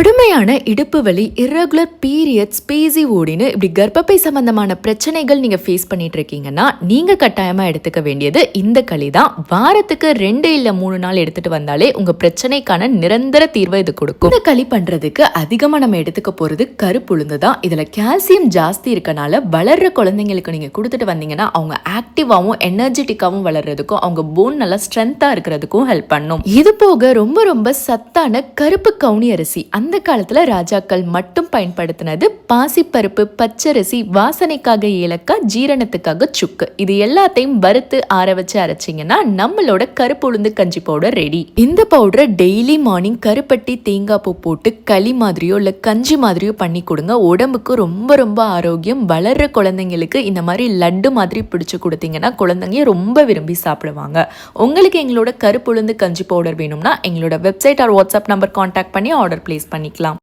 கடுமையான இடுப்பு வலி irregular பீரியட்ஸ் பேசி ஓடின்னு இப்படி கர்ப்பப்பை சம்பந்தமான பிரச்சனைகள் நீங்கள் ஃபேஸ் பண்ணிட்டு இருக்கீங்கன்னா நீங்கள் கட்டாயமாக எடுத்துக்க வேண்டியது இந்த களி தான். வாரத்துக்கு ரெண்டு இல்லை மூணு நாள் எடுத்துட்டு வந்தாலே உங்கள் பிரச்சனைக்கான நிரந்தர தீர்வை இது கொடுக்கும். இந்த களி பண்ணுறதுக்கு அதிகமாக நம்ம எடுத்துக்க போகிறது கருப்புளுந்து தான். இதில் கால்சியம் ஜாஸ்தி இருக்கனால வளர்ற குழந்தைங்களுக்கு நீங்கள் கொடுத்துட்டு வந்தீங்கன்னா அவங்க ஆக்டிவாகவும் எனர்ஜெட்டிக்காகவும் வளர்றதுக்கும் அவங்க போன் நல்லா ஸ்ட்ரென்த்தாக இருக்கிறதுக்கும் ஹெல்ப் பண்ணும். இது போக ரொம்ப ரொம்ப சத்தான கருப்பு கவுனி அரிசி அந்த காலத்துல ராஜாக்கள் மட்டும் பயன்படுத்தினது பாசிப்பருப்பு பச்சரிசி வாசனைக்காக ஏலக்காய் ஜீரணத்துக்காக சுக்கு. இது எல்லாத்தையும் வறுத்து ஆற வச்சு அரைச்சிங்கன்னா நம்மளோட கருப்பு உளுந்து கஞ்சி பவுடர் ரெடி இந்த பவுடரை டெய்லி மார்னிங் கருப்பட்டி தேங்காய் பூ போட்டு களி மாதிரியோ இல்லை கஞ்சி மாதிரியோ பண்ணி கொடுங்க. உடம்புக்கு ரொம்ப ரொம்ப ஆரோக்கியம். வளர்ற குழந்தைங்களுக்கு இந்த மாதிரி லட்டு மாதிரி பிடிச்சு கொடுத்தீங்கன்னா குழந்தைங்க ரொம்ப விரும்பி சாப்பிடுவாங்க. உங்களுக்கு எங்களோட கருப்பு உளுந்து கஞ்சி பவுடர் வேணும்னா எங்களோட website or WhatsApp number contact பண்ணி ஆர்டர் ப்ளேஸ் பண்ணிக்கலாம்